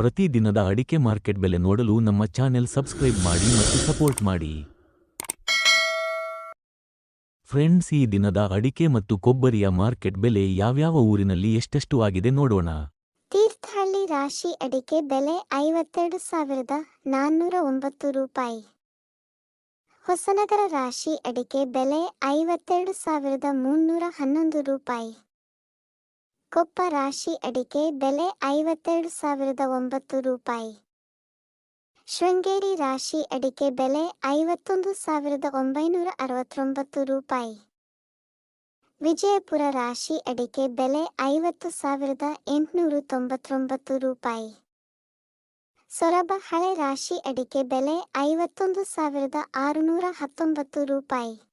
ಪ್ರತಿದಿನದ ಅಡಿಕೆ ಮಾರ್ಕೆಟ್ ಬೆಲೆ ನೋಡಲು ನಮ್ಮ ಚಾನೆಲ್ ಸಬ್ಸ್ಕ್ರೈಬ್ ಮಾಡಿ ಮತ್ತು ಸಪೋರ್ಟ್ ಮಾಡಿ. ಫ್ರೆಂಡ್ಸ್, ಈ ದಿನದ ಅಡಿಕೆ ಮತ್ತು ಕೊಬ್ಬರಿಯ ಮಾರ್ಕೆಟ್ ಬೆಲೆ ಯಾವ್ಯಾವ ಊರಿನಲ್ಲಿ ಎಷ್ಟೆಷ್ಟು ಆಗಿದೆ ನೋಡೋಣ. ತೀರ್ಥಹಳ್ಳಿ ರಾಶಿ ಅಡಿಕೆ ಬೆಲೆ ಐವತ್ತೆರಡು ಸಾವಿರದ ನಾನ್ನೂರ ಒಂಬತ್ತು ರೂಪಾಯಿ. ಹೊಸನಗರ ರಾಶಿ ಅಡಿಕೆ ಬೆಲೆ ಐವತ್ತೆರಡು ಸಾವಿರದ ಮುನ್ನೂರ ಹನ್ನೊಂದು ರೂಪಾಯಿ. ಕೊಪ್ಪ ರಾಶಿ ಅಡಿಕೆ ಬೆಲೆ ಐವತ್ತೆರಡು ಸಾವಿರದ ಒಂಬತ್ತು ರೂಪಾಯಿ. ಶೃಂಗೇರಿ ರಾಶಿ ಅಡಿಕೆ ಬೆಲೆ ಐವತ್ತೊಂದು ಸಾವಿರದ ಒಂಬೈನೂರ ಅರವತ್ತೊಂಬತ್ತು ರೂಪಾಯಿ. ವಿಜಯಪುರ ರಾಶಿ ಅಡಿಕೆ ಬೆಲೆ ಐವತ್ತು ಸಾವಿರದ ಎಂಟುನೂರು ತೊಂಬತ್ತೊಂಬತ್ತು ರೂಪಾಯಿ. ಸೊರಬ ಹಳೆ ರಾಶಿ ಅಡಿಕೆ ಬೆಲೆ ಐವತ್ತೊಂದು ಸಾವಿರದ ಆರುನೂರ ಹತ್ತೊಂಬತ್ತು ರೂಪಾಯಿ.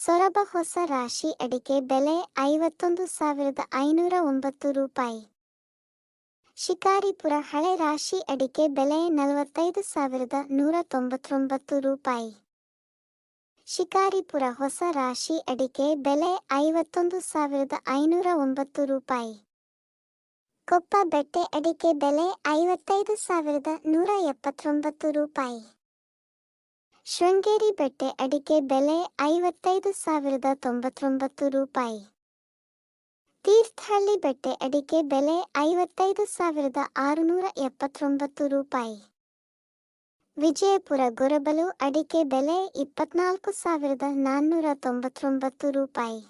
ಸೊರಬ ಹೊಸ ರಾಶಿ ಅಡಿಕೆ ಬೆಲೆ ಐವತ್ತೊಂದು ಸಾವಿರದ ಐನೂರ ಒಂಬತ್ತು ರೂಪಾಯಿ. ಶಿಕಾರಿಪುರ ಹಳೆ ರಾಶಿ ಅಡಿಕೆ ಬೆಲೆ ನಲವತ್ತೈದು ಸಾವಿರದ ನೂರ ತೊಂಬತ್ತೊಂಬತ್ತು ರೂಪಾಯಿ. ಶಿಕಾರಿಪುರ ಹೊಸ ರಾಶಿ ಅಡಿಕೆ ಬೆಲೆ ಐವತ್ತೊಂದು ಸಾವಿರದ ಐನೂರ ಒಂಬತ್ತು ರೂಪಾಯಿ. ಕೊಪ್ಪ ಬೆಟ್ಟೆ ಅಡಿಕೆ ಬೆಲೆ ಐವತ್ತೈದು ಸಾವಿರದ ನೂರ ಎಪ್ಪತ್ತೊಂಬತ್ತು ರೂಪಾಯಿ. ಶೃಂಗೇರಿ ಬೆಟ್ಟೆ ಅಡಿಕೆ ಬೆಲೆ ಐವತ್ತೈದು ಸಾವಿರದ ತೊಂಬತ್ತೊಂಬತ್ತು ರೂಪಾಯಿ. ತೀರ್ಥಹಳ್ಳಿ ಬೆಟ್ಟೆ ಅಡಿಕೆ ಬೆಲೆ ಐವತ್ತೈದು ಸಾವಿರದ ಆರುನೂರ ಎಪ್ಪತ್ತೊಂಬತ್ತು ರೂಪಾಯಿ. ವಿಜಯಪುರ ಗೊರಬಲು ಅಡಿಕೆ ಬೆಲೆ ಇಪ್ಪತ್ನಾಲ್ಕು ಸಾವಿರದ ನಾನ್ನೂರ ತೊಂಬತ್ತೊಂಬತ್ತು ರೂಪಾಯಿ.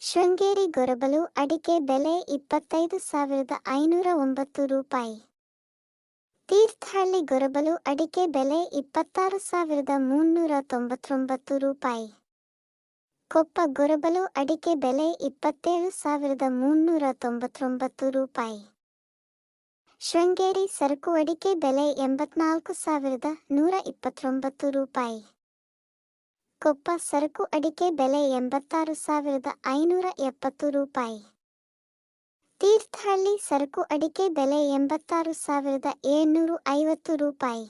ಶೃಂಗೇರಿ ಗೊರಬಲು ಅಡಿಕೆ ಬೆಲೆ ಇಪ್ಪತ್ತೈದು ಸಾವಿರದ ಐನೂರ ಒಂಬತ್ತು ರೂಪಾಯಿ. ತೀರ್ಥಹಳ್ಳಿ ಗೊರಬಲು ಅಡಿಕೆ ಬೆಲೆ ಇಪ್ಪತ್ತಾರು ಸಾವಿರದ ಮುನ್ನೂರ ತೊಂಬತ್ತೊಂಬತ್ತು ರೂಪಾಯಿ. ಕೊಪ್ಪ ಗೊರಬಲು ಅಡಿಕೆ ಬೆಲೆ ಇಪ್ಪತ್ತೇಳು ಸಾವಿರದ ಮುನ್ನೂರ ತೊಂಬತ್ತೊಂಬತ್ತು ರೂಪಾಯಿ. ಶೃಂಗೇರಿ ಸರಕು ಅಡಿಕೆ ಬೆಲೆ ಎಂಬತ್ನಾಲ್ಕು ಸಾವಿರದ ನೂರ ಇಪ್ಪತ್ತೊಂಬತ್ತು ರೂಪಾಯಿ. ಕೊಪ್ಪ ಸರಕು ಅಡಿಕೆ ಬೆಲೆ ಎಂಬತ್ತಾರು ಸಾವಿರದ ಐನೂರ ಎಪ್ಪತ್ತು ರೂಪಾಯಿ. ತೀರ್ಥಹಳ್ಳಿ ಸರಕು ಅಡಿಕೆ ಬೆಲೆ ಎಂಬತ್ತಾರು ಸಾವಿರದ ಏಳ್ನೂರು ಐವತ್ತು ರೂಪಾಯಿ.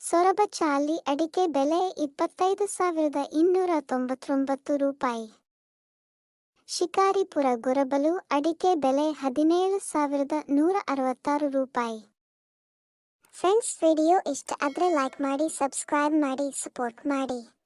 ಸೊರಬ ಚಾಲಿ ಅಡಿಕೆ ಬೆಲೆ ಇಪ್ಪತ್ತೈದು ಸಾವಿರದ ಇನ್ನೂರ ತೊಂಬತ್ತೊಂಬತ್ತು ರೂಪಾಯಿ. ಶಿಕಾರಿಪುರ ಗೊರಬಲು ಅಡಿಕೆ ಬೆಲೆ ಹದಿನೇಳು ಸಾವಿರದ ನೂರ ಅರವತ್ತಾರು ರೂಪಾಯಿ. ಫ್ರೆಂಡ್ಸ್, ವಿಡಿಯೋ ಇಷ್ಟ ಆದರೆ ಲೈಕ್ ಮಾಡಿ, ಸಬ್ಸ್ಕ್ರೈಬ್ ಮಾಡಿ, ಸಪೋರ್ಟ್ ಮಾಡಿ.